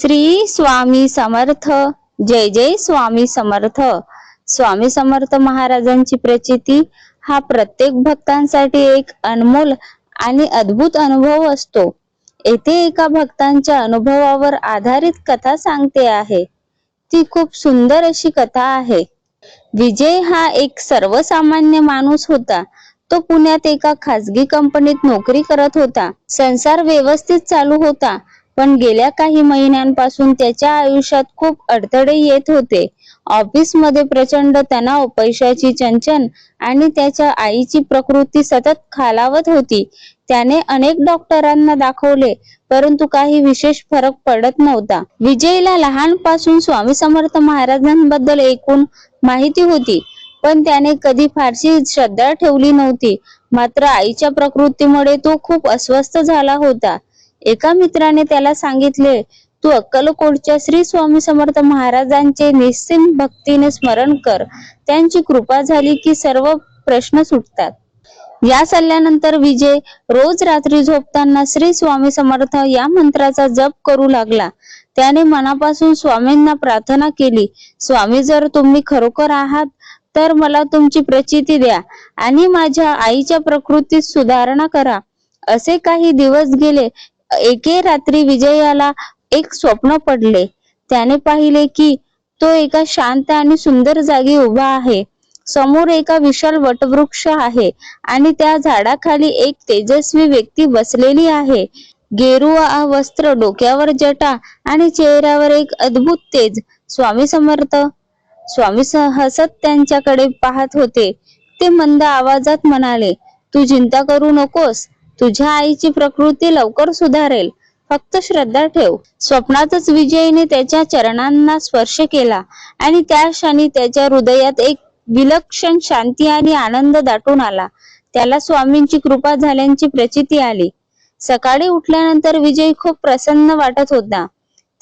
श्री स्वामी समर्थ. जय जय स्वामी समर्थ. स्वामी समर्थ महाराजांची प्रचिती हा प्रत्येक भक्तांसाठी एक अनमोल आणि अद्भुत अनुभव असतो. येथे एका भक्तांच्या अनुभवावर आधारित कथा सांगते आहे. ती खूप सुंदर अशी कथा आहे. विजय हा एक सर्वसामान्य माणूस होता. तो पुण्यात एका खाजगी कंपनीत नोकरी करत होता. संसार व्यवस्थित चालू होता. पण गेल्या काही महिन्यांपासून त्याच्या आयुष्यात खूप अडथळे येत होते. ऑफिसमध्ये प्रचंड तणाव पैशाची चंचन आणि त्याच्या आईची प्रकृती सतत खालावत होती. त्याने अनेक डॉक्टरांना दाखवले परंतु काही विशेष फरक पडत नव्हता. विजयला लहानपासून स्वामी समर्थ महाराजांबद्दल एकूण माहिती होती पण त्याने कधी फारशी श्रद्धा ठेवली नव्हती. मात्र आईच्या प्रकृतीमुळे तो खूप अस्वस्थ झाला होता. एका मित्राने त्याला सांगितले तू अक्कलकोटच्या श्री स्वामी समर्थ महाराजांचे निस्सीम भक्तीने स्मरण कर. त्यांची कृपा झाली की सर्व प्रश्न सुटतात. या सल्ल्यानंतर विजय रोज रात्री झोपताना श्री स्वामी समर्थ या मंत्राचा जप करू लागला. त्याने मनापासून स्वामींना प्रार्थना केली स्वामी जर तुम्ही खरोखर आहात तर मला तुमची प्रचिती द्या आणि माझ्या आईच्या प्रकृतीत सुधारणा करा. असे काही दिवस गेले एके रात्री विजयाला एक स्वप्न पडले. त्याने पाहिले की तो एका शांत आणि सुंदर जागी उभा आहे. समोर एका विशाल वटवृक्ष आहे आणि त्या झाडाखाली एक तेजस्वी व्यक्ती बसलेली आहे. गेरुआ वस्त्र डोक्यावर जटा आणि चेहऱ्यावर एक अद्भुत तेज. स्वामी समर्थ. स्वामी हसत त्यांच्याकडे पाहत होते. ते मंद आवाजात म्हणाले तू चिंता करू नकोस. तुझ्या आईची प्रकृती लवकर सुधारेल. फक्त श्रद्धा ठेव. स्वप्नातच विजयीने त्याच्या चरणांना स्पर्श केला आणि त्या क्षणी त्याच्या हृदयात एक विलक्षण शांती आणि आनंद दाटून आला. त्याला स्वामींची कृपा झाल्याची प्रचिती आली. सकाळी उठल्यानंतर विजय खूप प्रसन्न वाटत होता.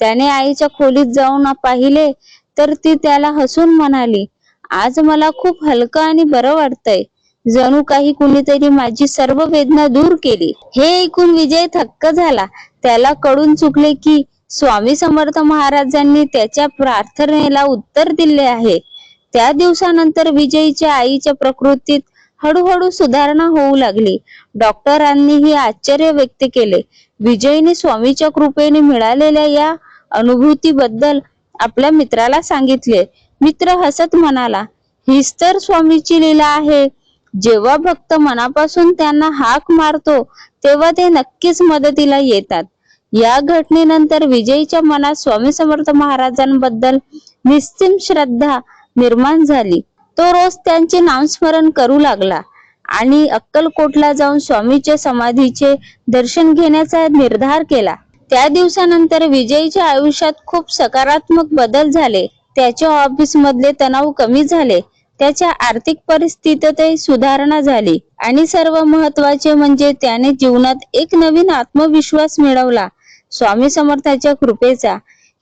त्याने आईच्या खोलीत जाऊन पाहिले तर ती त्याला हसून म्हणाली आज मला खूप हलकं आणि बरं वाटतंय. जणू काही कुणीतरी माझी सर्व वेदना दूर केली. हे ऐकून विजय थक्क झाला. त्याला कळून चुकले की स्वामी समर्थ महाराजांनी त्याच्या प्रार्थनेला उत्तर दिले आहे. त्या दिवसानंतर विजयच्या आईच्या प्रकृतीत हळूहळू सुधारणा होऊ लागली. डॉक्टरांनीही आश्चर्य व्यक्त केले. विजयने स्वामीच्या कृपेने मिळालेल्या या अनुभूतीबद्दल आपल्या मित्राला सांगितले. मित्र हसत म्हणाला हीच तर स्वामीची लीला आहे. जेव्हा भक्त मनापासून त्यांना हाक मारतो तेव्हा ते नक्कीच मदतीला येतात. या घटनेनंतर विजयीच्या मनात स्वामी समर्थ महाराजांबद्दल निस्तीम श्रद्धा निर्माण झाली. तो रोज त्यांचे नामस्मरण करू लागला आणि अक्कलकोटला जाऊन स्वामीच्या समाधीचे दर्शन घेण्याचा निर्धार केला. त्या दिवसानंतर विजयीच्या आयुष्यात खूप सकारात्मक बदल झाले. त्याच्या ऑफिस मधले तणाव कमी झाले. त्याच्या आर्थिक परिस्थितीतही सुधारणा झाली. आणि सर्व महत्त्वाचे म्हणजे त्याने जीवनात एक नवीन आत्मविश्वास मिळवला. स्वामी समर्थाच्या कृपेचा.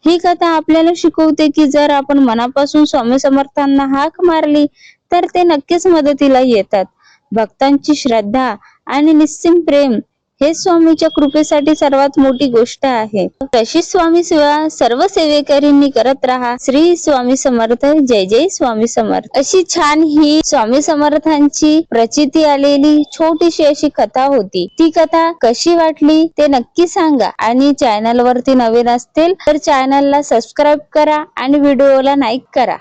ही कथा आपल्याला शिकवते की जर आपण मनापासून स्वामी समर्थांना हाक मारली तर ते नक्कीच मदतीला येतात. भक्तांची श्रद्धा आणि निस्सिम प्रेम हे स्वामीच्या कृपेसाठी सर्वात मोठी गोष्ट आहे. तशी स्वामी सेवा सर्व सेवेकरींनी करत राहा. श्री स्वामी समर्थ जय जय स्वामी समर्थ. अशी छान ही स्वामी समर्थांची प्रचिती आलेली छोटीशी अशी कथा होती. ती कथा कशी वाटली ते नक्की सांगा. आणि चॅनल वरती नवीन असतील तर चॅनलला सबस्क्राईब करा आणि व्हिडिओला लाईक करा.